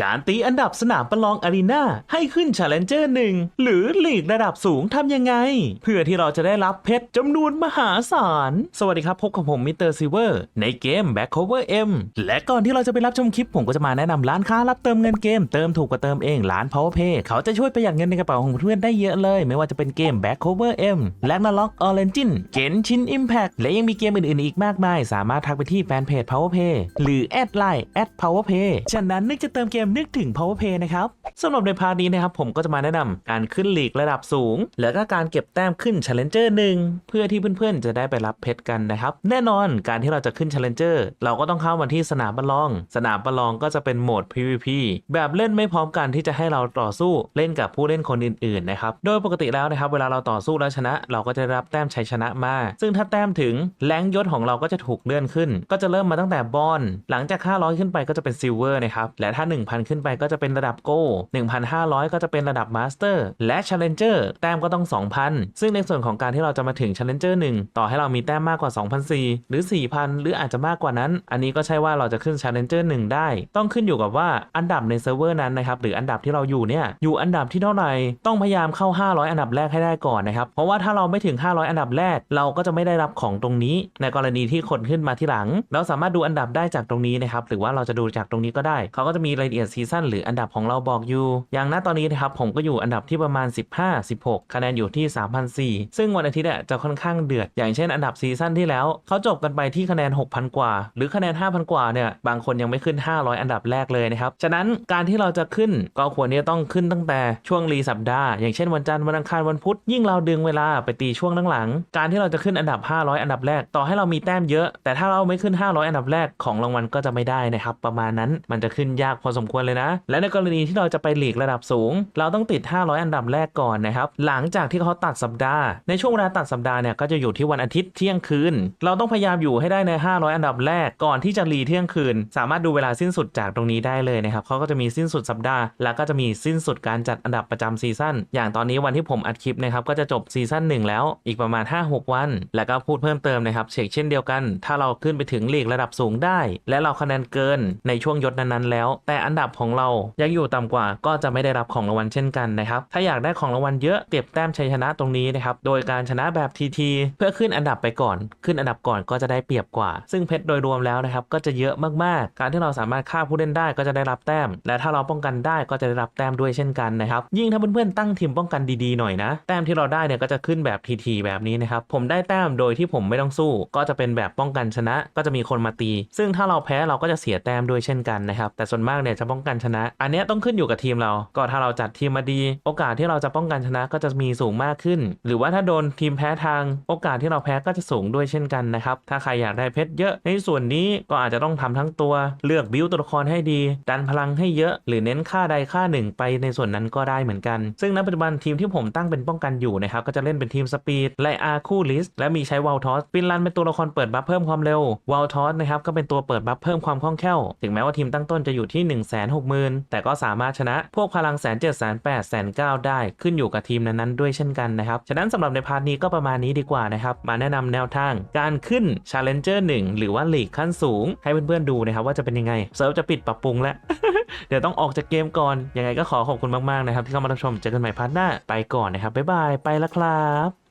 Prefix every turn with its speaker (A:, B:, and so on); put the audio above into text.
A: การตีอันดับสนามประลองอารีนาให้ขึ้น Challenger 1 หรือหลีกระดับสูงทำยังไง เพื่อที่เราจะได้รับเพชรจำนวนมหาศาล สวัสดีครับ พบกับผมมิสเตอร์ซิเวอร์ในเกม Back Cover M และก่อนที่เราจะไปรับชมคลิป ผมก็จะมาแนะนำร้านค้ารับเติมเงินเกม เติมถูกกว่าเติมเองร้าน PowerPay เขาจะช่วยประหยัดเงินในกระเป๋าของเพื่อนได้เยอะเลย ไม่ว่าจะเป็นเกม Back Cover M และ n a l o g Origin Genshin Impact และยังมีเกมอื่นๆอีกมากมาย สามารถทักไปที่แฟนเพจ PowerPay หรือแอดไลน์ @PowerPay ฉะนั้นนึกจะเติมเกมนึกถึง powerplay นะครับ สำหรับในพาร์ทนี้นะครับผมก็จะมาแนะนำการขึ้นหลีกระดับสูง แล้วก็การเก็บแต้มขึ้น Challenger 1 เพื่อที่เพื่อนๆ จะได้ไปรับเพชรกันนะครับ แน่นอนการที่เราจะขึ้น Challenger เราก็ต้องเข้ามาที่สนามประลอง สนามประลองก็จะเป็นโหมด PVP แบบเล่นไม่พร้อมกันที่จะให้เราต่อสู้เล่นกับผู้เล่นคนอื่นๆนะครับโดยปกติแล้วนะครับเวลาเราต่อสู้แล้วชนะ เราก็จะรับแต้มชัยชนะมา ซึ่งถ้าแต้มถึงแรงยศของเราก็จะถูกเลื่อนขึ้น ก็จะเริ่มมาตั้งแต่บอลหลังจาก500ขึ้นไปก็จะเป็นซิลเวอร์นะครับและถ้า 1,000 ขึ้นไปก็จะเป็นระดับโก1,500 ก็จะเป็นระดับมาสเตอร์และ Challenger แต้มก็ต้อง 2,000 ซึ่งในส่วนของการที่เราจะมาถึง Challenger 1 ต่อให้เรามีแต้มมากกว่า2,004หรือ 4,000 หรืออาจจะมากกว่านั้น อันนี้ก็ใช่ว่าเราจะขึ้น Challenger 1 ได้ ต้องขึ้นอยู่กับว่าอันดับในเซิร์ฟเวอร์นั้นนะครับหรืออันดับที่เราอยู่เนี่ยอยู่อันดับที่เท่าไหร่ต้องพยายามเข้า 500 อันดับแรกให้ได้ก่อนนะครับเพราะว่าถ้าเราไม่ถึง 500 อันดับแรกเราก็จะไม่ได้รับของตรงนี้ ในกรณีที่คนขึ้นมาที่หลัง เราสามารถดูอันดับได้จากตรงนี้นะครับหรือว่าเราจะดูจากตรงนี้ก็ได้ เขาก็จะมีรายละเอียดซีซั่นหรืออันดับของเราบอกอยอย่างณตอนนี้นะครับผมก็อยู่อันดับที่ประมาณ 15 16 คะแนนอยู่ที่ 3,004ซึ่งวันอาทิตย์จะค่อนข้างเดือด อย่างเช่นอันดับซีซั่นที่แล้วเขาจบกันไปที่คะแนน 6,000 กว่า หรือคะแนน 5,000 กว่าเนี่ยบางคนยังไม่ขึ้น 500 อันดับแรกเลยนะครับฉะนั้นการที่เราจะขึ้นก็ควรที่จะต้องขึ้นตั้งแต่ช่วงรีสัปดาห์ อย่างเช่นวันจันทร์วันอังคารวันพุธยิ่งเราดึงเวลาไปตีช่วงหลังๆการที่เราจะขึ้นอันดับ 500 อันดับแรกต่อให้เรามีแต้มเยอะ แต่ถ้าเราไม่ขึ้น 500 อันดับแรกของรางวัลก็จะไม่ได้นะครับประมาณนั้นมันจะขึ้นยากพอสมควรเลยนะ และในกรณีที่เราจะไปหลีกระดับสูง เราต้องติด 500 อันดับแรกก่อนนะครับ หลังจากที่เขาตัดสัปดาห์ ในช่วงเวลาตัดสัปดาห์เนี่ยก็จะอยู่ที่วันอาทิตย์เที่ยงคืน เราต้องพยายามอยู่ให้ได้ใน 500 อันดับแรกก่อนที่จะรีเที่ยงคืน สามารถดูเวลาสิ้นสุดจากตรงนี้ได้เลยนะครับเขาก็จะมีสิ้นสุดสัปดาห์ แล้วก็จะมีสิ้นสุดการจัดอันดับประจำซีซั่น อย่างตอนนี้วันที่ผมอัดคลิปนะครับก็จะจบซีซั่น1แล้ว อีกประมาณ 5-6 วัน แล้วก็พูดเพิ่มเติมนะครับเช็คเช่นเดียวกัน ถ้าเราขึ้นไปถึงลีกระดับสูงได้ และเราคะแนนเกินในช่วงยศนั้นๆแล้ว แต่อันดับของเรายังอยู่ต่ำกว่าก็จะไม่ได้รับของรางวัลเช่นกันนะครับ ถ้าอยากได้ของรางวัลเยอะเก็บแต้มชัยชนะตรงนี้นะครับ โดยการชนะแบบทีทีเพื่อขึ้นอันดับไปก่อน ขึ้นอันดับก่อนก็จะได้เปรียบกว่า ซึ่งเพชรโดยรวมแล้วนะครับก็จะเยอะมากๆ การที่เราสามารถฆ่าผู้เล่นได้ก็จะได้รับแต้ม และถ้าเราป้องกันได้ก็จะได้รับแต้มด้วยเช่นกันนะครับ ยิ่งถ้าเพื่อนๆตั้งทีมป้องกันดีๆหน่อยนะ แต้มที่เราได้เนี่ยก็จะขึ้นแบบทีทีแบบนี้นะครับ ผมได้แต้มโดยที่ผมไม่ต้องสู้ ก็จะเป็นแบบป้องกันชนะ ก็จะมีคนมาตี ซึ่งถ้าเราแพ้เราก็จะเสียแต้มด้วยเช่นกันนะครับ แต่ส่วนมากเนี่ยจะป้องกันชนะ อันนี้ต้องขึ้นอยู่กับทีมเรา ก็ถ้าเราจัดทีมมาดี โอกาสที่เราจะป้องกันชนะก็จะมีสูงมากขึ้น หรือว่าถ้าโดนทีมแพ้ทาง โอกาสที่เราแพ้ก็จะสูงด้วยเช่นกันนะครับ ถ้าใครอยากได้เพชรเยอะ ในส่วนนี้ก็อาจจะต้องทำทั้งตัว เลือกบิวตัวละครให้ดี ดันพลังให้เยอะ หรือเน้นค่าใดค่าหนึ่งไปในส่วนนั้นก็ได้เหมือนกัน ซึ่งณปัจจุบันทีมที่ผมตั้งเป็นป้องกันอยู่นะครับ ก็จะเล่นเป็นทีมสปีดไลอาคู่ลิสและมีใช้วอลทอสฟินลันเป็นตัวละครเปิดบัฟเพิ่มความเร็ววอลทอสนะครับก็เป็นตัวเปิดบัฟเพิ่มความคล่องแคล่ว ถึงแม้ว่าทีมตั้งต้นจะอยู่ที่ 1 6 0 0 0 0 แต่ก็สามารถชนะพวกพลังแสนเจ็ดแสนแปดแสนเก้าได้ขึ้นอยู่กับทีมนั้นๆด้วยเช่นกันนะครับ ฉะนั้นสำหรับในพาร์ทนี้ก็ประมาณนี้ดีกว่านะครับ มาแนะนำแนวทางการขึ้น Challenger 1 หรือว่าหลีกขั้นสูง ให้เพื่อนๆดูนะครับว่าจะเป็นยังไงเซิร์ฟจะปิดปรับปรุงแล้ว เดี๋ยวต้องออกจากเกมก่อน ยังไงก็ขอขอบคุณมากๆนะครับที่เข้ามารับชมเจอกันใหม่พาร์ทหน้าไปก่อนนะครับบ๊ายบายไปแล้วครับ